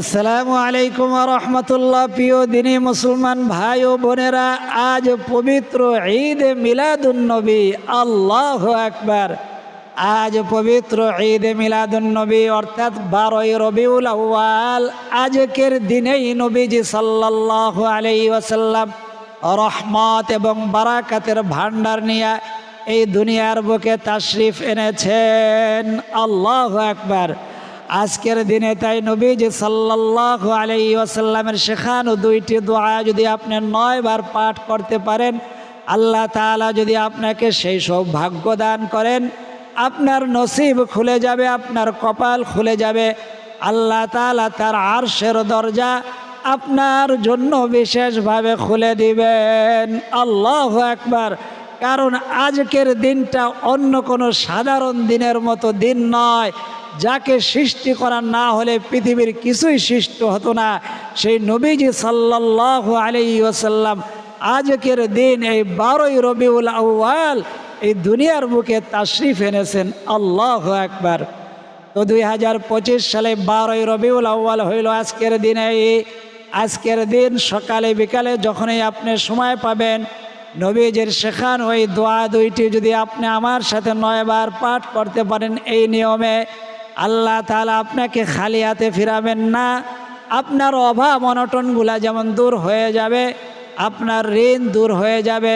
আসসালামু আলাইকুম রহমতুল্লাহ। প্রিয় দিনী মুসলমান ভাই ও বোনেরা, আজ পবিত্র ঈদ মিলাদুন্নবী আল্লাহ আকবার। আজ পবিত্র ঈদ মিলাদুন্নবী অর্থাৎ বারোই রবিউল আউয়াল, আজকের দিনেই নবীজি সাল্লাল্লাহু আলাইহি ওয়াসাল্লাম রহমত এবং বারাকাতের ভান্ডার নিয়ে এই দুনিয়ার বুকে তাশরিফ এনেছেন। আল্লাহ আকবার। আজকের দিনে তাই নবীজি সাল্লাল্লাহু আলাইহি ওয়াসাল্লামের শেখানো দুইটি দোয়া যদি আপনি নয়বার পাঠ করতে পারেন, আল্লাহ তাআলা যদি আপনাকে সেই সব ভাগ্য দান করেন, আপনার নসিব খুলে যাবে, আপনার কপাল খুলে যাবে, আল্লাহ তাআলা তার আরশের দরজা আপনার জন্য বিশেষভাবে খুলে দিবেন। আল্লাহ একবার কারণ আজকের দিনটা অন্য কোনো সাধারণ দিনের মতো দিন নয়। যাকে সৃষ্টি করা না হলে পৃথিবীর কিছুই সৃষ্টি হতো না। সেই নবীজি সাল্লাহ আলি ওসাল্লাম আজকের দিন এই বারোই রবিউল আউয়াল এই দুনিয়ার বুকে তাশরিফ এনেছেন। আল্লাহ একবার তো দুই হাজার পঁচিশ সালে বারোই রবিউল আউ্বাল হইল আজকের দিনে আজকের দিন সকালে বিকালে যখনই আপনি সময় পাবেন, নবীজের শেখান ওই দোয়া দুইটি যদি আপনি আমার সাথে নয়বার পাঠ করতে পারেন, এই নিয়মে আল্লাহ তালা আপনাকে খালি হাতে ফিরাবেন না। আপনার অভাব অনটনগুলা যেমন দূর হয়ে যাবে, আপনার ঋণ দূর হয়ে যাবে।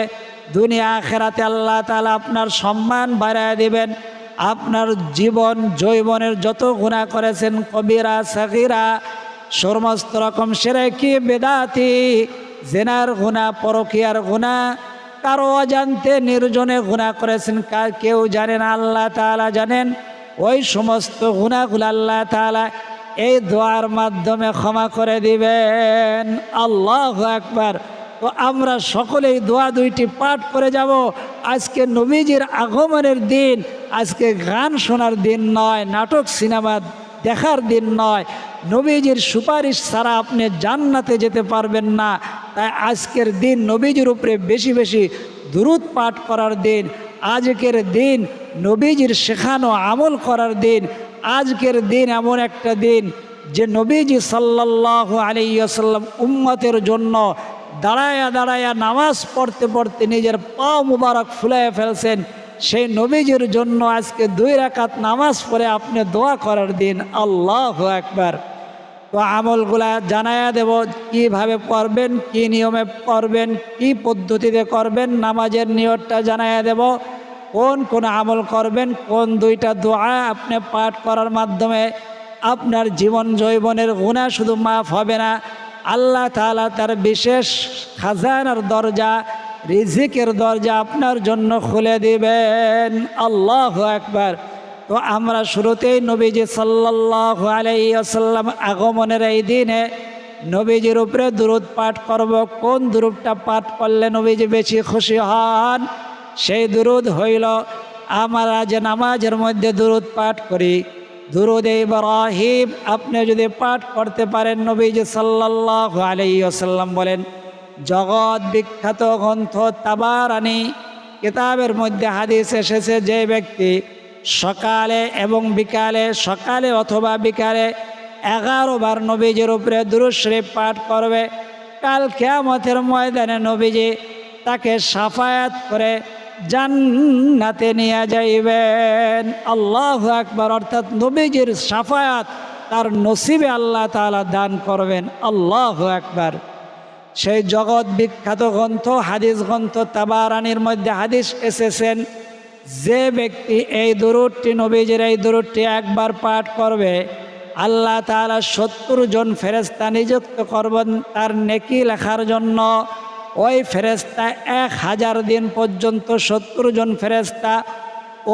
দুনিয়া আখেরাতে আল্লাহ তালা আপনার সম্মান বাড়ায় দিবেন। আপনার জীবন জৈবনের যত গুণা করেছেন, কবিরা সাকিরা সমস্ত রকম সেরেকি, বেদাতি, জেনার গুণা পরকিয়ার গুণা কারও অজান্তে নির্জনে গুণা করেছেন কার কেউ জানেন আল্লাহ তালা জানেন। ওই সমস্ত গুণাগুলো আল্লাহ তালা এই দোয়ার মাধ্যমে ক্ষমা করে দিবেন। আল্লাহ একবার তো আমরা সকলেই দোয়া দুইটি পাঠ করে যাব। আজকে নবীজির আগমনের দিন, আজকে গান শোনার দিন নয়, নাটক, সিনেমা দেখার দিন নয়। নবীজির সুপারিশ ছাড়া আপনি জান্নাতে যেতে পারবেন না। তাই আজকের দিন নবীজির উপরে বেশি বেশি দুরুদ পাঠ করার দিন আজকের দিন নবীজির শেখানো আমল করার দিন, আজকের দিন এমন একটা দিন যে নবীজি সাল্লাহ আলিয়াল্লাম উম্মতের জন্য দাঁড়ায়া দাঁড়ায়া নামাজ পড়তে পড়তে নিজের পা মুবারক ফুলাই ফেলছেন। সেই নবীজির জন্য আজকে দুই রাকাত নামাজ পড়ে আপনি দোয়া করার দিন। আল্লাহ একবার তো আমলগুলা জানায়া দেব, কীভাবে করবেন, কি নিয়মে করবেন, কি পদ্ধতিতে করবেন, নামাজের নিয়তটা জানায়া দেব। কোন কোন আমল করবেন, কোন দুইটা দোয়া আপনি পাঠ করার মাধ্যমে আপনার জীবন জৈবনের গুণা শুধু মাফ হবে না, আল্লাহ তালা তার বিশেষ খাজানার দরজা, রিজিকের দরজা আপনার জন্য খুলে দিবেন। আল্লাহ একবার তো আমরা শুরুতেই নবীজি সাল্লাহ আলাইসাল্লাম আগমনের এই দিনে নবীজির উপরে দূরত পাঠ করব। কোন দূরটা পাঠ করলে নবীজি বেশি খুশি হন? সেই দুরুদ হইল, আমরা যে নামাজের মধ্যে দূরত পাঠ করি। দুরুদ ইব্রাহিম, আপনি যদি পাঠ করতে পারেন, নবীজি সাল্লাহ আলাইসাল্লাম বলেন, জগৎ বিখ্যাত গ্রন্থ তাবারানি। কিতাবের মধ্যে হাদিস এসেছে, যে ব্যক্তি সকালে এবং বিকালে, সকালে অথবা বিকালে এগারো বার নবীজির উপরে দুরুশ্রী পাঠ করবে। কাল কেয়ামতের ময়দানে নবীজি তাকে সাফায়াত করে জান্নাতে নিয়ে যাইবেন। আল্লাহ আকবার, অর্থাৎ নবীজির সাফায়াত তার নসিবে আল্লাহ তালা দান করবেন। আল্লাহ একবার সেই জগৎ বিখ্যাত গ্রন্থ, হাদিস গ্রন্থ তাবারানির মধ্যে হাদিস এসেছেন। যে ব্যক্তি এই দূরটি নবীজির এই দূরটি একবার পাঠ করবে, আল্লাহ তালা সত্তর জন ফেরেস্তা নিযুক্ত করবেন তার নেকি লেখার জন্য। ওই ফেরেস্তা এক হাজার দিন পর্যন্ত সত্তর জন ফেরেস্তা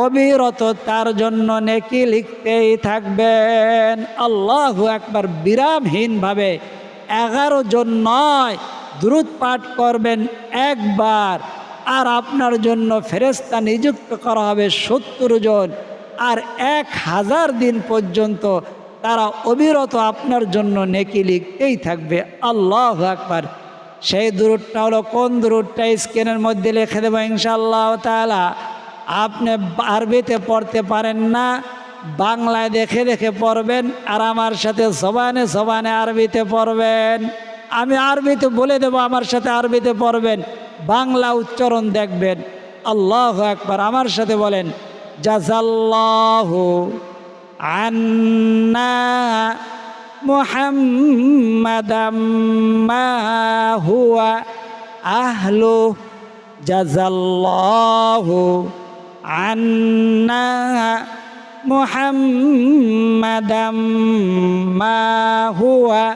অবিরত তার জন্য নেকি লিখতেই থাকবেন। আল্লাহ একবার বিরামহীনভাবে এগারো জন নয় দ্রুত পাঠ করবেন একবার। আর আপনার জন্য ফেরেস্তা নিযুক্ত করা হবে সত্তর জন। আর এক হাজার দিন পর্যন্ত তারা অবিরত আপনার জন্য নেকি লিখতেই থাকবে। আল্লাহ একবার সেই দূরটা হলো কোন দূরটা? স্ক্রিনের মধ্যে লিখে দেবো ইনশাল্লাহ তালা আপনি আরবিতে পড়তে পারেন না, বাংলায় দেখে দেখে পড়বেন, আর আমার সাথে সবানে সবানে আরবিতে পড়বেন। আমি আরবিতে বলে দেব, আমার সাথে আরবিতে পড়বেন। বাংলা উচ্চারণ দেখবেন। আল্লাহ একবার আমার সাথে বলেন, জাজাল্লাহু আন্না মুহাম্মাদাম মা হুয়া আহলু। জাজাল্লাহু আন্না মুহাম্মাদাম মা হুয়া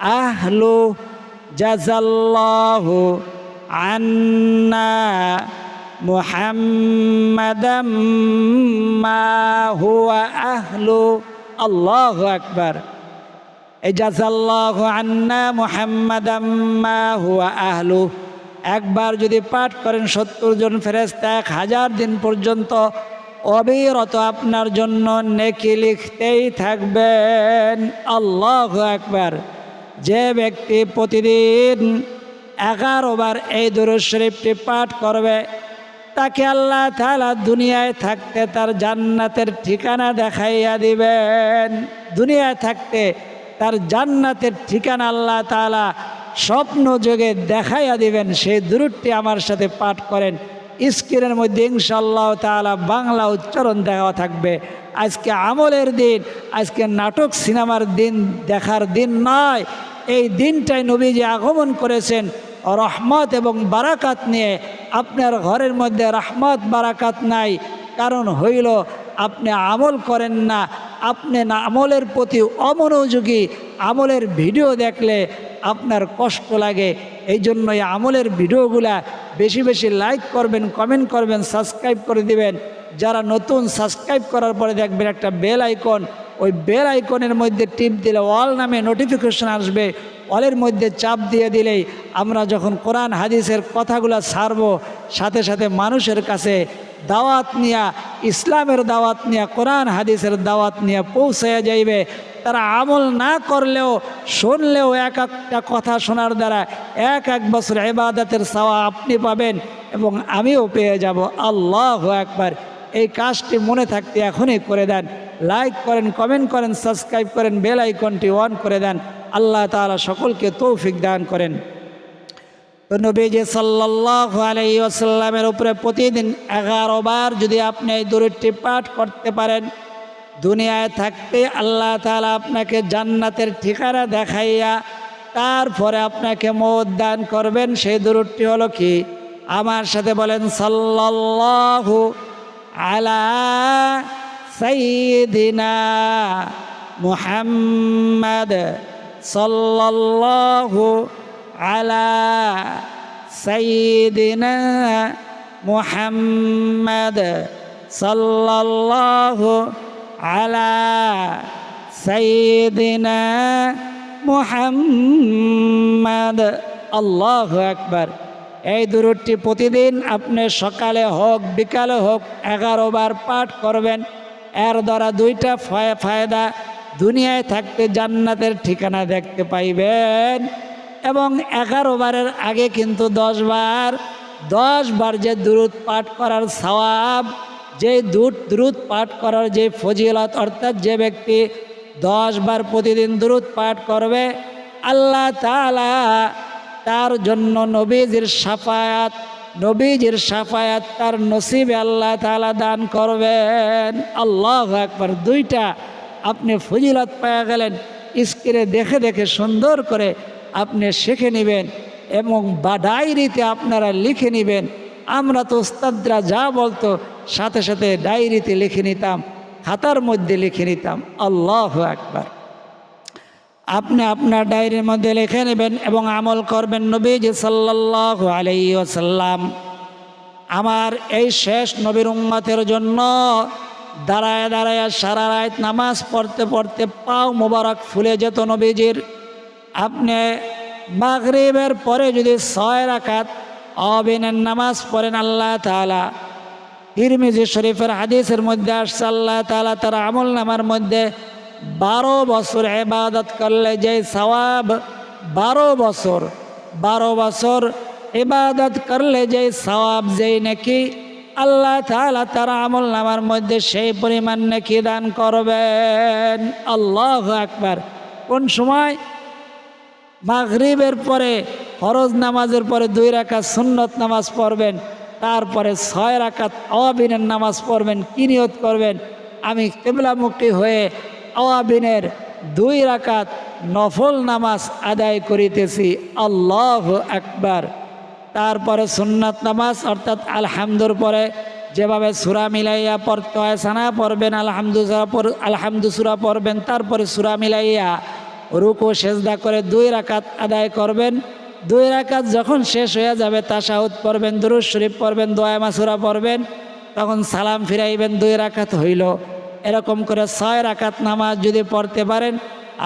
আহলু। জাজাল্লাহু মুহাম্মাদাম মা হুয়া আহলু। আল্লাহু আকবার। এই জাজাল্লাহু আন্না মুহাম্মাদাম মা হুয়া আহলু। একবার যদি পাঠ করেন সত্তর জন ফেরেস্তা এক হাজার দিন পর্যন্ত, অবিরত আপনার জন্য নেকি লিখতেই থাকবেন। আল্লাহ একবার যে ব্যক্তি প্রতিদিন এগারো বার এই দুরুদ শরীফটি পাঠ করবে। তাকে আল্লাহ তাআলা দুনিয়ায় থাকতে তার জান্নাতের ঠিকানা দেখাইয়া দিবেন। দুনিয়ায় থাকতে তার জান্নাতের ঠিকানা আল্লাহ তাআলা স্বপ্ন যোগে দেখাইয়া দিবেন। সেই দূরটি আমার সাথে পাঠ করেন। স্ক্রিনের মধ্যে ইনশাল্লাহ তাআলা বাংলা উচ্চারণ দেওয়া থাকবে। আজকে আমলের দিন, আজকে নাটক সিনেমার দিন দেখার দিন নয়। এই দিনটাই নবীজি আগমন করেছেন। রহমত এবং বারাকাত নিয়ে আপনার ঘরের মধ্যে রহমত, বারাকাত নাই। কারণ হইল, আপনি আমল করেন না। আপনি না, আমলের প্রতি অমনোযোগী। আমলের ভিডিও দেখলে আপনার কষ্ট লাগে। এই জন্য এই আমলের ভিডিওগুলা বেশি বেশি লাইক করবেন, কমেন্ট করবেন, সাবস্ক্রাইব করে দিবেন। যারা নতুন, সাবস্ক্রাইব করার পরে দেখবেন একটা বেল আইকন, ওই বেল আইকনের মধ্যে টিপ দিলে অল নামে নোটিফিকেশন আসবে। অলের মধ্যে চাপ দিয়ে দিলেই আমরা যখন কোরআন, হাদিসের কথাগুলো ছাড়বো সাথে সাথে মানুষের কাছে দাওয়াত নিয়া, ইসলামের দাওয়াত নিয়া, কোরআন, হাদিসের দাওয়াত নিয়ে পৌঁছাইয়া যাইবে। তারা আমল না করলেও, শুনলেও এক একটা কথা শোনার দ্বারা এক এক বছর এবাদতের সাওয়া আপনি পাবেন এবং আমিও পেয়ে যাব। আল্লাহ একবার এই কাজটি মনে থাকতে এখনই করে দেন। লাইক করেন, কমেন্ট করেন, সাবস্ক্রাইব করেন, বেল আইকনটি অন করে দেন। আল্লাহ তাআলা সকলকে তৌফিক দান করেন। নবীজি সাল্লাহ আলাই আসাল্লামের উপরে প্রতিদিন এগারো বার যদি আপনি এই দূরটি পাঠ করতে পারেন, দুনিয়ায় থাকতে আল্লাহ তাআলা আপনাকে জান্নাতের ঠিকানা দেখাইয়া তারপরে আপনাকে মত দান করবেন। সেই দূরটি হলো কি? আমার সাথে বলেন, সাল্লাল্লাহু আলা সাইয়্যিদিনা মুহাম্মাদ সাল্লাল্লাহু আলা সাইয়্যিদিনা মুহাম্মাদ সাল্লাল্লাহু আলা সাইয়্যিদিনা মুহাম্মাদ। আল্লাহু আকবার। এই দূরটি প্রতিদিন আপনি সকালে হোক, বিকালে হোক, এগারো বার পাঠ করবেন। এর দ্বারা দুইটা ফায়দা দুনিয়ায় থাকতে জান্নাতের ঠিকানা দেখতে পাইবেন। এবং এগারো বারের আগে কিন্তু দশ বার দশ বার যে দূরত পাঠ করার সওয়াব, যে দূত দ্রুত পাঠ করার যে ফজিলত, অর্থাৎ যে ব্যক্তি দশ বার প্রতিদিন দ্রুত পাঠ করবে, আল্লাহ তাআলা তার জন্য নবীজির সাফায়াত নবীজির সাফায়াত তার নসিবে আল্লাহ তাআলা দান করবেন। আল্লাহ একবার দুইটা আপনি ফজিলত পেয়ে গেলেন। স্ক্রিনে দেখে দেখে সুন্দর করে আপনি শিখে নেবেন এবং বা ডায়েরিতে আপনারা লিখে নেবেন। আমরা তো ওস্তাদরা যা বলতো সাথে সাথে ডায়েরিতে লিখে নিতাম, খাতার মধ্যে লিখে নিতাম। আল্লাহ একবার আপনি আপনার ডায়েরির মধ্যে লিখে নেবেন এবং আমল করবেন নবীজি সাল্লাহ আলাই ওসাল্লাম আমার এই শেষ নবীর উম্মতের জন্য দাঁড়ায় দাঁড়ায় সারা রাত নামাজ পড়তে পড়তে পাও মোবারক ফুলে যেত নবীজির। আপনি মাগরিবের পরে যদি ছয় রাখাত অবিনের নামাজ পড়েন আল্লাহ তাআলা, তিরমিজি শরীফের হাদিসের মধ্যে আসছে, আল্লাহ তাআলা তার আমল নামার মধ্যে বারো বছর এবাদত করলে যে সওয়াব বারো বছর বারো বছর ইবাদত করলে যে সওয়াব, যেই নাকি আল্লাহ তাআলা তার আমল নামার মধ্যে সেই পরিমাণ নাকি দান করবেন। আল্লাহ আকবার। কোন সময়? মাগরিবের পরে, ফরজ নামাজের পরে দুই রাকাত সুন্নত নামাজ পড়বেন, তারপরে ছয় রাকাত আওয়াবিনের নামাজ পড়বেন, কি নিয়ত করবেন? আমি কেবলামুখী হয়ে আওয়াবিনের দুই রাকাত নফল নামাজ আদায় করিতেছি। আল্লাহ আকবার। তারপরে সুন্নাত নামাজ, অর্থাৎ আলহামদুর পরে যেভাবে সুরা মিলাইয়া পড়তে হয়, সানা পড়বেন আলহামদু আলহামদু সুরা পড়বেন, তারপরে সুরা মিলাইয়া রুকু, সেজদা করে দুই রাকাত আদায় করবেন। দুই রাকাত যখন শেষ হয়ে যাবে তাসাউদ পড়বেন দুরুজ শরীফ পড়বেন, দোয়া মাসুরা পড়বেন, তখন সালাম ফিরাইবেন, দুই রাকাত হইল। এরকম করে ছয় রাকাত নামাজ যদি পড়তে পারেন,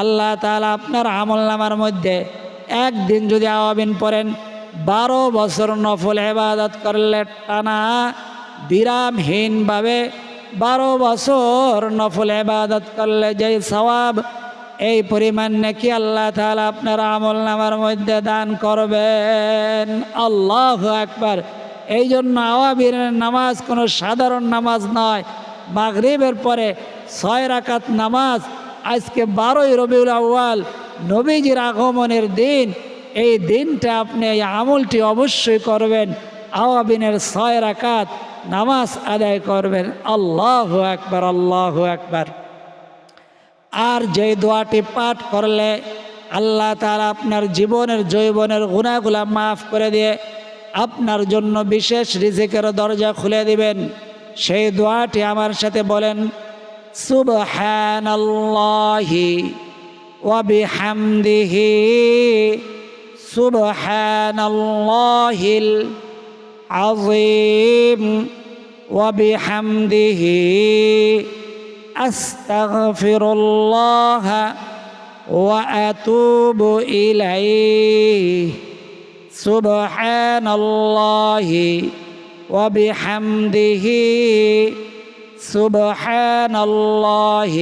আল্লাহ তাআলা আপনার আমল নামার মধ্যে একদিন যদি আওয়াবিন পড়েন বারো বছর নফল এবাদত করলে টানা বিরামহীনভাবে বারো বছর নফল এবাদত করলে যেই সওয়াব, এই পরিমাণ নাকি আল্লাহ তাআলা আপনার আমল নামার মধ্যে দান করবেন। আল্লাহ একবার এই জন্য আওয়াবিনের নামাজ কোনো সাধারণ নামাজ নয়। মাগরিবের পরে ছয় রাকাত নামাজ, আজকে বারোই রবিউল আউ্য়াল, নবীজির আগমনের দিন এই দিনটা আপনি এই আমলটি অবশ্যই করবেন। আওয়াবিনের ছয় রাকাত নামাজ আদায় করবেন। আল্লাহ একবার আল্লাহ একবার আর যে দোয়াটি পাঠ করলে আল্লাহ তাআলা আপনার জীবনের জৈবনের গুণাগুলা মাফ করে দিয়ে আপনার জন্য বিশেষ রিজিকের দরজা খুলে দিবেন। সেই দোয়াটি আমার সাথে বলেন, সুবহানাল্লাহি ওয়া سبحان الله العظيم وبحمده أستغفر الله وأتوب إليه. سبحان الله وبحمده سبحان الله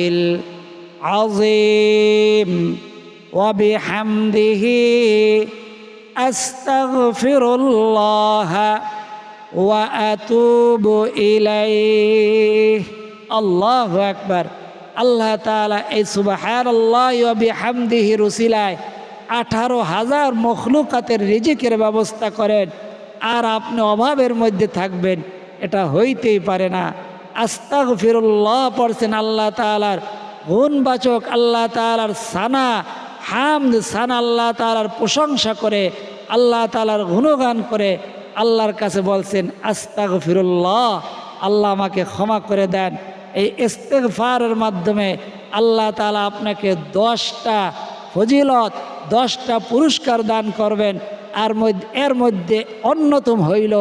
العظيم وبحمده আস্তাগফিরুল্লাহ ওয়া আতুবু ইলাইহি। আল্লাহু আকবার। আল্লাহ তাআলা এই সুবহানাল্লাহি ওয়া বিহামদিহি রুসিলায় আঠারো হাজার মখলুকাতের রিজিকের ব্যবস্থা করেন। আর আপনি অভাবের মধ্যে থাকবেন, এটা হইতেই পারে না। আস্তাক ফিরুল্লাহ পড়ছেন আল্লাহ তালার গুণবাচক আল্লাহ তালার সানা হামদ সান আল্লাহ তালার প্রশংসা করে, আল্লাহ তালার গুণগান করে, আল্লাহর কাছে বলছেন আস্তাক ফিরুল্লাহ আল্লাহ আমাকে ক্ষমা করে দেন। এই ইস্তেগফারের মাধ্যমে আল্লাহ তালা আপনাকে দশটা ফজিলত, দশটা পুরস্কার দান করবেন। আর এর মধ্যে অন্যতম হইল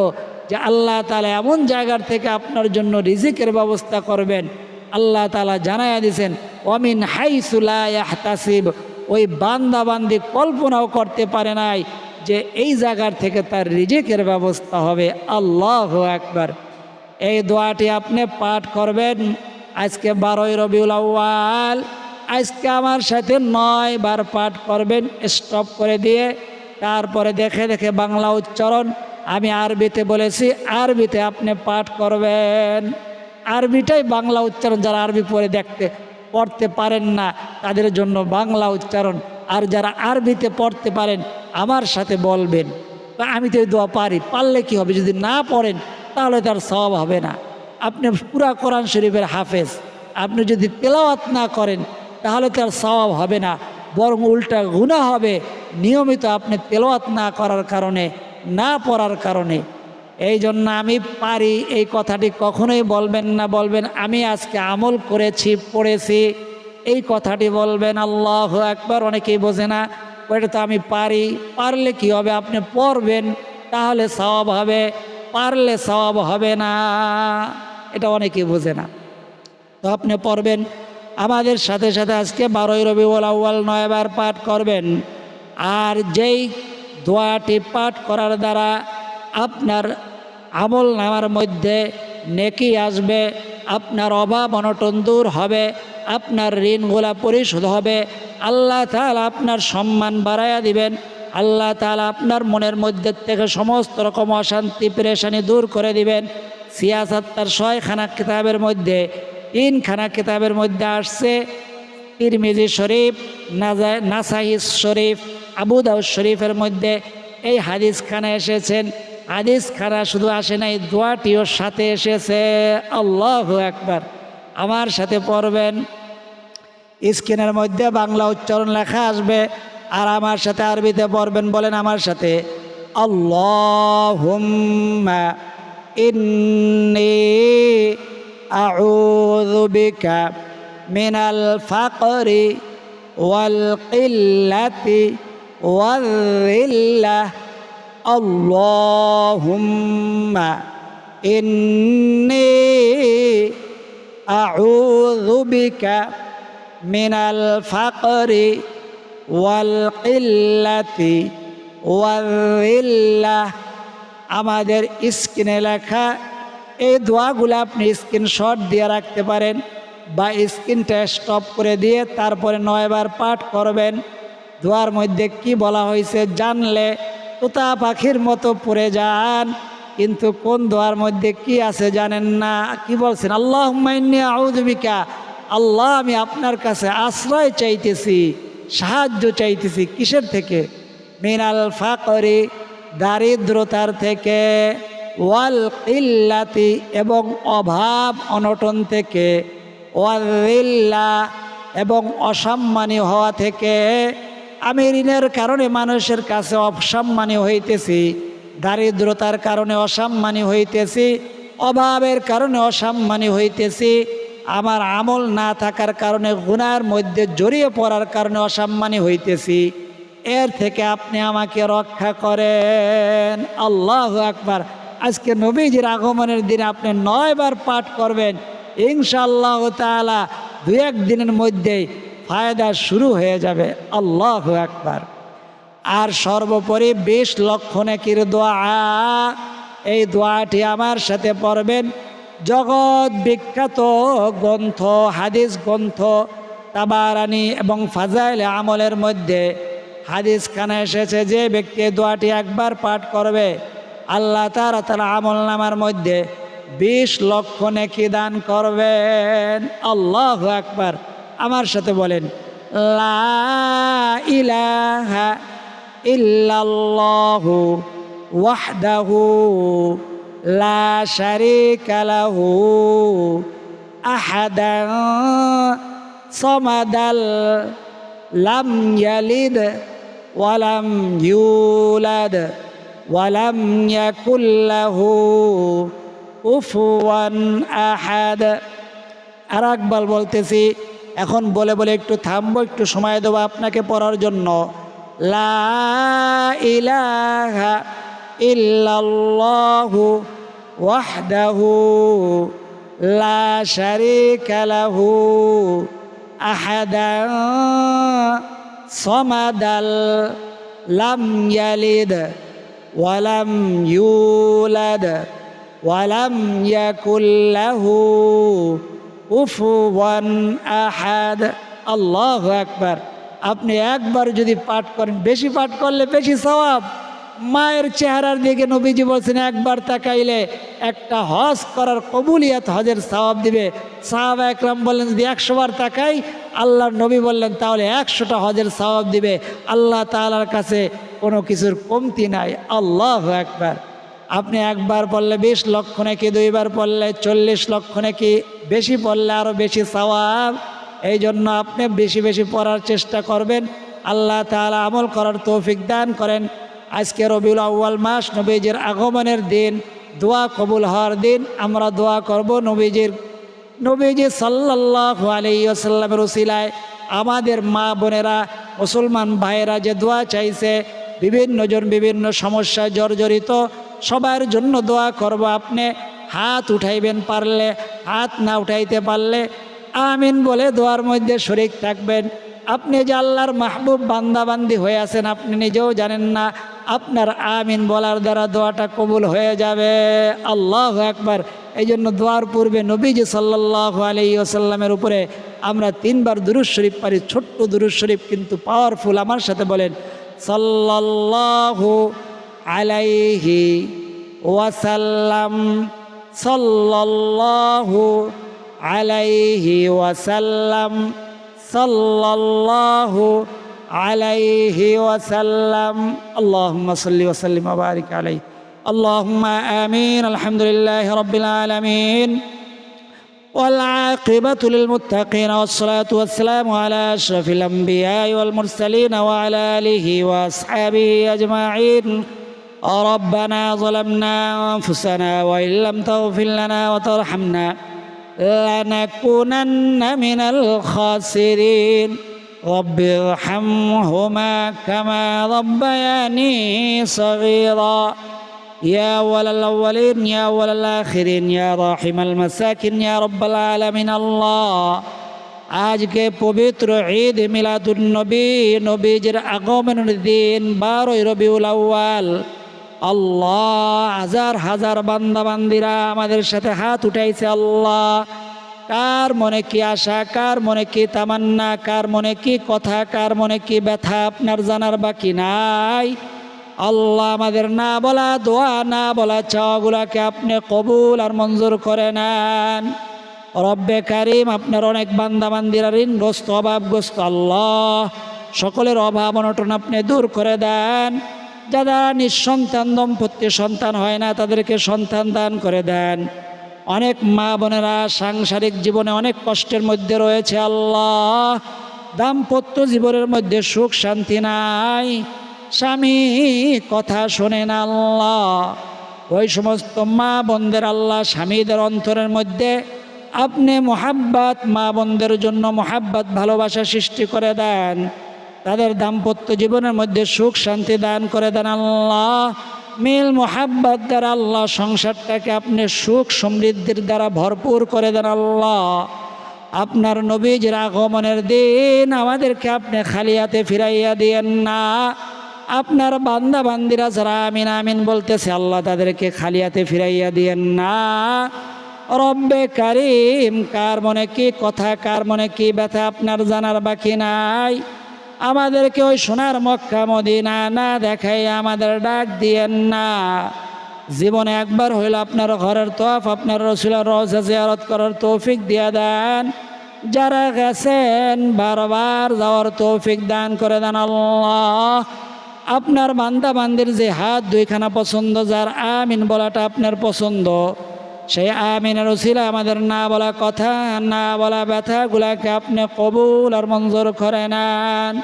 যে আল্লাহ তালা এমন জায়গার থেকে আপনার জন্য রিজিকের ব্যবস্থা করবেন। আল্লাহ তালা জানাইয়া দিয়েছেন অমিন হাইসুলাহতাসিব ওই বান্দাবান্দি কল্পনাও করতে পারে নাই যে এই জায়গার থেকে তার রিজিকের ব্যবস্থা হবে। আল্লাহ একবার এই দোয়াটি আপনি পাঠ করবেন, আজকে বারোই রবিউল আউ্য়াল, আজকে আমার সাথে নয় বার পাঠ করবেন স্টপ করে দিয়ে, তারপরে দেখে দেখে বাংলা উচ্চারণ। আমি আরবিতে বলেছি, আরবিতে আপনি পাঠ করবেন। আরবিটাই বাংলা উচ্চারণ, যারা আরবি পড়ে দেখতে। পড়তে পারেন না, তাদের জন্য বাংলা উচ্চারণ। আর যারা আরবিতে পড়তে পারেন, আমার সাথে বলবেন। বা আমি তো দোয়া পারি, পারলে কি হবে? যদি না পড়েন, তাহলে তার সব হবে না। আপনি পুরা কোরআন শরীফের হাফেজ। আপনি যদি তেলাওয়াত না করেন, তাহলে তার স্বভাব হবে না। বরং উল্টা গুণা হবে। নিয়মিত আপনি তেলাওয়াত না করার কারণে, না পড়ার কারণে। এই জন্য আমি পারি এই কথাটি কখনোই বলবেন না, বলবেন, আমি আজকে আমল করেছি, পড়েছি। এই কথাটি বলবেন, আল্লাহ একবার অনেকেই বোঝে না, ওইটা তো আমি পারি। পারলে কি হবে? আপনি পড়বেন, তাহলে সব হবে, পারলে সব হবে না। এটা অনেকেই বোঝে না। তো আপনি পড়বেন, আমাদের সাথে সাথে আজকে বারোই রবি আউ্য়াল নয়বার পাঠ করবেন। আর যেই দোয়াটি পাঠ করার দ্বারা আপনার আমল নামার মধ্যে নেকি আসবে, আপনার অভাব অনটন দূর হবে, আপনার ঋণগুলা পরিশোধ হবে। আল্লাহ তাহলে আপনার সম্মান বাড়াইয়া দিবেন। আল্লাহ তালা আপনার মনের মধ্যে থেকে সমস্ত রকম অশান্তি, প্রেশানি দূর করে দিবেন। সিয়াসাত তার ছয়খানা কিতাবের মধ্যে, তিনখানা কিতাবের মধ্যে আসছে তিরমিজি শরীফ, নাজা নাসাহিস শরীফ, আবু দাউদ শরীফের মধ্যে। এই হাদিস খানা এসেছেন হাদিস খারা শুধু আসে নাই, দোয়াটিও সাথে এসেছে। আল্লাহ একবার আমার সাথে পড়বেন। স্ক্রিনের মধ্যে বাংলা উচ্চারণ লেখা আসবে। আর আমার সাথে আরবিতে পড়বেন বলেন আমার সাথে কিল্লাতি আউযু বিকা মিনাল ফাকরি ওয়াল কিল্লাতি ওয়াল যিল্লাহ আমাদের স্ক্রিনে লেখা এই দোয়াগুলো আপনি স্ক্রিনশট দিয়ে রাখতে পারেন বা স্ক্রিনটা স্টপ করে দিয়ে তারপরে নয়বার পাঠ করবেন। দোয়ার মধ্যে কি বলা হয়েছে জানলে তোতা পাখির মতো পড়ে যান। কিন্তু কোন দোয়ার মধ্যে কি আছে জানেন না? কি বলছেন? আল্লাহ আউজবিকা আল্লাহ, আমি আপনার কাছে আশ্রয় চাইতেছি, সাহায্য চাইতেছি কিসের থেকে? মিনাল ফাকরি, দারিদ্রতার থেকে, ওয়াল ইল্লাতি এবং অভাব অনটন থেকে ওয়াল্লা এবং অসম্মানী হওয়া থেকে। আমি ঋণের কারণে মানুষের কাছে অসম্মানী হইতেছি, দারিদ্রতার কারণে অসম্মানী হইতেছি, অভাবের কারণে অসম্মানী হইতেছি, আমার আমল না থাকার কারণে, গুনার মধ্যে জড়িয়ে পড়ার কারণে অসম্মানী হইতেছি। এর থেকে আপনি আমাকে রক্ষা করেন। আল্লাহ আকবার। আজকে নবীজির আগমনের দিনে আপনি নয়বার পাঠ করবেন। ইনশাআল্লাহ তালা দু এক দিনের মধ্যেই ফায়দা শুরু হয়ে যাবে। আল্লাহ একবার আর সর্বোপরি বিশ লক্ষ নাকির দোয়া। এই দোয়াটি আমার সাথে পড়বেন। জগৎ বিখ্যাত গ্রন্থ, হাদিস গ্রন্থ, তাবারানি এবং ফাজাইল আমলের মধ্যে হাদিস খানা এসেছে যে ব্যক্তি দোয়াটি একবার পাঠ করবে, আল্লাহ তারা তার আমল নামার মধ্যে বিশ লক্ষ নেকি দান করবেন। আল্লাহ একবার আমার সাথে বলেন, লা ইলাহা ইল্লাল্লাহু ওয়াহদাহু লা শারীকা লাহু আহাদান সমাদাল লাম ইয়ালিদ ওয়ালাম ইউলাদ ওয়ালাম ইয়াকুল লাহু কুফুয়ান আহাদ। আর একবার বলতেছি এখন বলে বলে, একটু থামবো, একটু সময় দেবো আপনাকে পড়ার জন্য। লা ইলাহা লা লাহু সমাদাল ওয়ালাম ইউলাদ ওয়ালাম লাহু কুফুয়ান আহাদ। আল্লাহ একবার আপনি একবার যদি পাঠ করেন, বেশি পাঠ করলে বেশি সওয়াব। মায়ের চেহারার দিকে নবীজি বলছেন, একবার তাকাইলে একটা হজ করার কবুলিয়াত হজের সওয়াব দিবে। সাহাব একরাম বললেন, যদি একশো বার তাকাই, আল্লাহর নবী বললেন, তাহলে একশোটা হজের সওয়াব দিবে। আল্লাহ তাআলার কাছে কোনো কিছুর কমতি নাই। আল্লাহ একবার আপনি একবার পড়লে বিশ লক্ষ নাকি দুইবার পড়লে চল্লিশ লক্ষ নাকি বেশি পড়লে আরও বেশি সওয়াব? এই জন্য আপনি বেশি বেশি পড়ার চেষ্টা করবেন। আল্লাহ তাআলা আমল করার তৌফিক দান করেন। আজকে রবিউল আউ্য়াল মাস, নবীজির আগমনের দিন, দোয়া কবুল হওয়ার দিন। আমরা দোয়া করব নবীজির, নবীজি সাল্লাহ আলাইসাল্লামের উসিলায়। আমাদের মা বোনেরা, মুসলমান ভাইয়েরা যে দোয়া চাইছে বিভিন্নজন বিভিন্ন সমস্যায় জর্জরিত সবার জন্য দোয়া করব। আপনি হাত উঠাইবেন পারলে, হাত না উঠাইতে পারলে আমিন বলে দোয়ার মধ্যে শরিক থাকবেন। আপনি যে আল্লাহর মাহবুব বান্দাবান্দি হয়ে আছেন, আপনি নিজেও জানেন না, আপনার আমিন বলার দ্বারা দোয়াটা কবুল হয়ে যাবে। আল্লাহ একবার এই জন্য দোয়ার পূর্বে নবীজি সাল্লাহ আলী আসাল্লামের উপরে আমরা তিনবার দুরুজ শরীফ পারি, ছোট্ট দুরুজ শরীফ কিন্তু পাওয়ারফুল আমার সাথে বলেন, সাল্লাল্লাহু عليه وسلم. صلى الله عليه وسلم. صلى الله عليه وسلم. اللهم صل وسلم وبارك عليه. اللهم آمين. الحمد لله رب العالمين. والعاقبة للمتقين والصلاة والسلام على أشرف الأنبياء والمرسلين وعلى آله وأصحابه أجمعين. ربنا ظلمنا أنفسنا وإن لم تغفر لنا وترحمنا لنكونن من الخاسرين رب ارحمهما كما ربياني صغيرا يا أول الأولين يا أول الآخرين يا راحم المساكين يا رب العالمين الله আজকে পবিত্র ঈদ মিলাদুন্নবী নবীজির আগমনের দিন বারোই রবিউল আউ্য়াল আল্লাহ, হাজার হাজার বান্দা বান্দিরা আমাদের সাথে হাত উঠাইছে আল্লাহ। কার মনে কি আশা, কার মনে কি তামান্না, কার মনে কি কথা, কার মনে কি ব্যথা আপনার জানার বাকি নাই? আল্লাহ আমাদের না বলা দোয়া, না বলা চাওয়াগুলাকে আপনি কবুল আর মঞ্জুর করে নেন। রব্বে কারিম আপনার অনেক বান্দা বান্দিরা ঋণগ্রস্ত, অভাবগ্রস্ত আল্লাহ। সকলের অভাব অনটন আপনি দূর করে দেন। যারা নিঃসন্তান দম্পতি সন্তান হয় না, তাদেরকে সন্তান দান করে দেন। অনেক মা বোনেরা সাংসারিক জীবনে অনেক কষ্টের মধ্যে রয়েছে, আল্লাহ। দাম্পত্য জীবনের মধ্যে সুখ, শান্তি নাই। স্বামী কথা শোনে না আল্লাহ। ওই সমস্ত মা বোনদের আল্লাহ স্বামীদের অন্তরের মধ্যে আপনি মোহাব্বাত, মা বোনদের জন্য মোহাব্বাত, ভালোবাসা সৃষ্টি করে দেন। তাদের দাম্পত্য জীবনের মধ্যে সুখ শান্তি দান করে দেন আল্লাহ। মিল মোহাব্বাত দ্বারা আল্লাহ সংসারটাকে আপনি সুখ সমৃদ্ধির দ্বারা ভরপুর করে দেন আল্লাহ। আপনার নবীজির আগমনের দিন আমাদেরকে আপনি খালিয়াতে ফিরাইয়া দিয়েন না। আপনার বান্দা বান্দিরা যারা আমিন আমিন বলতেছে, আল্লাহ তাদেরকে খালিয়াতে ফিরাইয়া দিয়েন না। রব্বে কারিম, কার মনে কি কথা, কার মনে কি ব্যথা আপনার জানার বাকি নাই। আমাদেরকে ওই সোনার মক্কা মদিনা না দেখাই আমাদের ডাক দিয়েন না। জীবনে একবার হইল আপনার ঘরের তফ আপনার রসুলের রোজা জিয়ারত করার তৌফিক দিয়া দেন। যারা গেছেন বারবার যাওয়ার তৌফিক দান করে দেন আল্লাহ। আপনার বান্দা বান্দির যে হাত দুইখানা পছন্দ, যার আমিন বলাটা আপনার পছন্দ। সেই আমিনের উসিলা আমাদের না বলা কথা না বলা ব্যথাগুলাকে আপনি কবুল আর মঞ্জুর করে নেন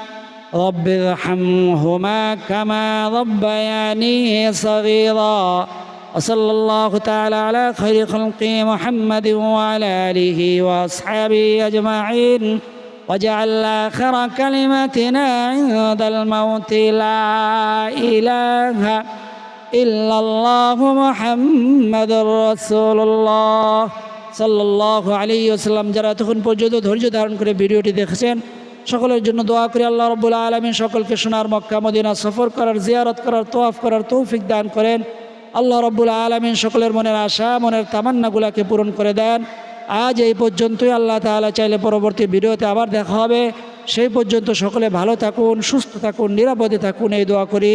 رب ارحمهما كما ربياني صغيرا وصلى الله تعالى على خير خلق محمد وعلى آله وأصحابه أجمعين وجعل آخر كلمتنا عند الموت لا إله إلا ইল্লাল্লাহু মুহাম্মাদুর রাসূলুল্লাহ। সাল্লাল্লাহু আলাইহি ওয়াসাল্লাম, যারা এতক্ষণ পর্যন্ত ধৈর্য ধারণ করে ভিডিওটি দেখেছেন, সকলের জন্য দোয়া করি, আল্লাহ রব্বুল আলমিন সকলকে সোনার মক্কা, মদিনা সফর করার, জিয়ারত করার, তোয়াফ করার তৌফিক দান করেন। আল্লাহ রব্বুল আলমিন সকলের মনের আশা, মনের তামান্নাগুলাকে পূরণ করে দেন। আজ এই পর্যন্তই, আল্লাহ তালা চাইলে পরবর্তী ভিডিওতে আবার দেখা হবে। সেই পর্যন্ত সকলে ভালো থাকুন, সুস্থ থাকুন, নিরাপদে থাকুন, এই দোয়া করি।